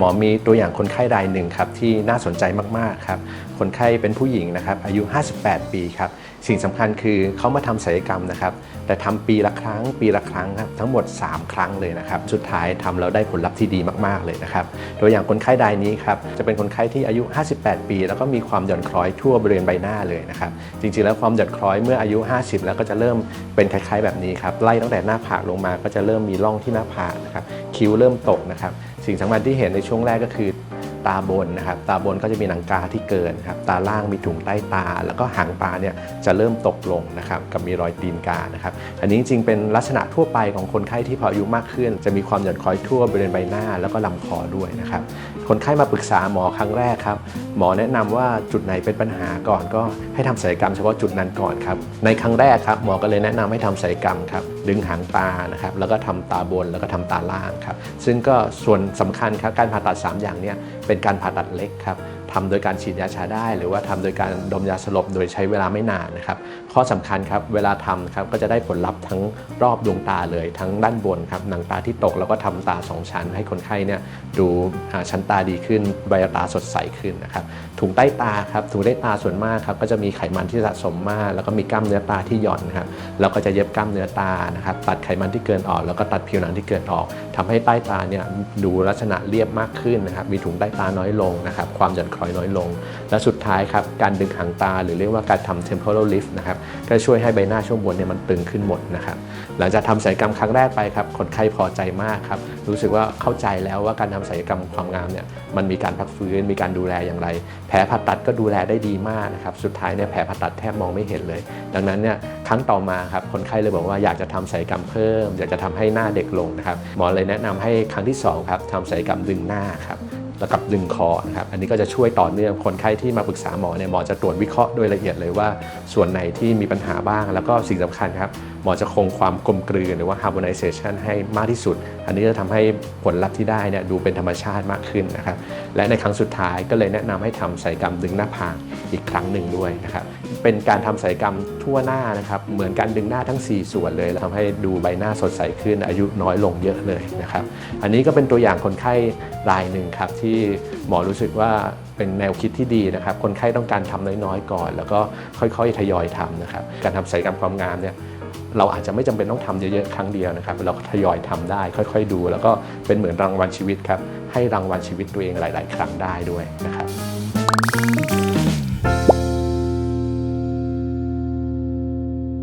หมอมีตัวอย่างคนไข้รายหนึ่งครับที่น่าสนใจมากๆครับคนไข้เป็นผู้หญิงนะครับอายุ 58 ปีครับสิ่งสำคัญคือเขามาทำศัลยกรรมนะครับแต่ทำปีละครั้ง ปีละครั้งครับทั้งหมด 3 ครั้งเลยนะครับสุดท้ายทำแล้วได้ผลลัพธ์ที่ดีมากๆเลยนะครับตัวอย่างคนไข้รายนี้ครับจะเป็นคนไข้ที่อายุ 58 ปี แล้วก็มีความหย่อนคล้อยทั่วบริเวณใบหน้าเลยนะครับจริงๆแล้วความหย่อนคล้อยเมื่ออายุ 50 แล้วก็จะเริ่มเป็นคล้ายๆแบบนี้ครับไล่ตั้งแต่หน้าผากลงมาก็จะเริ่มมีร่องที่หน้าผากนะครับคิ้วเริ่มตกนะครับ สิ่งสำคัญที่เห็นในช่วงแรกก็คือ ตาบนนะครับ ตาบนก็จะมีหนังกาที่เกินครับ ตาล่างมีถุงใต้ตา แล้วก็หางตาเนี่ยจะเริ่มตกลงนะครับกับมีรอยตีนกานะครับ อันนี้จริงๆเป็นลักษณะทั่วไปของคนไข้ที่พออายุมากขึ้น จะมีความหย่อนคล้อยทั่วบริเวณใบหน้า แล้วก็ลำคอด้วยนะครับ คนไข้มาปรึกษาหมอครั้งแรกครับหมอแนะนำว่าจุดไหนเป็นปัญหาก่อนก็ให้ทำศัลยกรรมเฉพาะจุดนั้นก่อนครับ ในครั้งแรกครับหมอก็เลยแนะนำให้ทำศัลยกรรมครับดึงหางตานะครับแล้วก็ทำตาบนแล้วก็ทำตาล่างครับซึ่งก็ส่วนสำคัญครับการผ่าตัด 3 อย่างเนี้เป็นการผ่าตัดเล็กครับ ทำโดยการฉีดยาชาได้ หรือว่าทำโดยการดมยาสลบโดยใช้เวลาไม่นานนะครับ ข้อสำคัญครับเวลาทำครับก็จะได้ผลลัพธ์ทั้งรอบดวงตาเลย ทั้งด้านบนครับหนังตาที่ตกแล้วก็ทำตา 2 ชั้น ให้คนไข้เนี่ยดูชั้นตาดีขึ้นใบตาสดใสขึ้นนะครับถุงใต้ตาครับถุงใต้ตาส่วนมากครับก็จะมีไขมันที่สะสมมาก แล้วก็มีกล้ามเนื้อตาที่หย่อนครับแล้วก็จะเย็บกล้ามเนื้อตานะครับตัดไขมันที่เกินออก แล้วก็ตัดผิวหนังที่เกินออกทำให้ใต้ตาเนี่ยดูลักษณะเรียบมากขึ้นนะครับมีถุงใต้ตาน้อยลงนะครับความหย่อนคลอยน้อยลง และสุดท้ายครับการดึงหางตาหรือเรียกว่าการทำ temporal lift นะครับก็ช่วยให้ใบหน้าช่วงบนเนี่ยมันตึงขึ้นหมดนะครับหลังจากทำศัลยกรรมครั้งแรกไปครับคนไข้พอใจมากครับรู้สึกว่าเข้าใจแล้วว่าการทำศัลยกรรมความงามเนี่ยมันมีการพักฟื้นมีการดูแลอย่างไร แผลผ่าตัดก็ดูแลได้ดีมากนะครับสุดท้ายเนี่ยแผลผ่าตัดแทบมองไม่เห็นเลย ดังนั้นเนี่ยครั้งต่อมาครับคนไข้เลยบอกว่าอยากจะทำศัลยกรรมเพิ่ม อยากจะทำให้หน้าเด็กลงนะครับหมอเลยแนะนำให้ครั้งที่สองครับทำศัลยกรรมดึงหน้าครับ แล้วกับดึงคอนะครับอันนี้ก็จะช่วยต่อเนื่องคนไข้ที่มาปรึกษาหมอเนี่ยหมอจะตรวจวิเคราะห์โดยละเอียดเลยว่าส่วนไหนที่มีปัญหาบ้าง แล้วก็สิ่งสำคัญครับหมอจะคงความกลมกลืนหรือว่า harmonization ให้มากที่สุด อันนี้จะทำให้ผลลัพธ์ที่ได้เนี่ยดูเป็นธรรมชาติมากขึ้นนะครับ และในครั้งสุดท้ายก็เลยแนะนำให้ทำศัลยกรรมดึงหน้าผากอีกครั้งหนึ่งด้วยนะครับ เป็นการทำศัลยกรรมทั่วหน้านะครับ เหมือนการดึงหน้าทั้ง 4 ส่วนเลยแล้วทำให้ดูใบหน้าสดใสขึ้น อายุน้อยลงเยอะเลยนะครับ อันนี้ก็เป็นตัวอย่างคนไข้รายหนึ่งครับที่หมอรู้สึกว่าเป็นแนวคิดที่ดีนะครับ คนไข้ต้องการทำน้อยๆ ก่อน แล้วก็ค่อยๆ ทยอยทำนะครับ การทำศัลยกรรมความงามเนี่ย เราอาจจะไม่จำเป็นต้องทำเยอะๆครั้งเดียวนะครับ เราก็ทยอยทำได้ค่อยๆดู แล้วก็เป็นเหมือนรางวัลชีวิตครับ ให้รางวัลชีวิตตัวเองหลาย ๆ ครั้งได้ด้วยนะครับ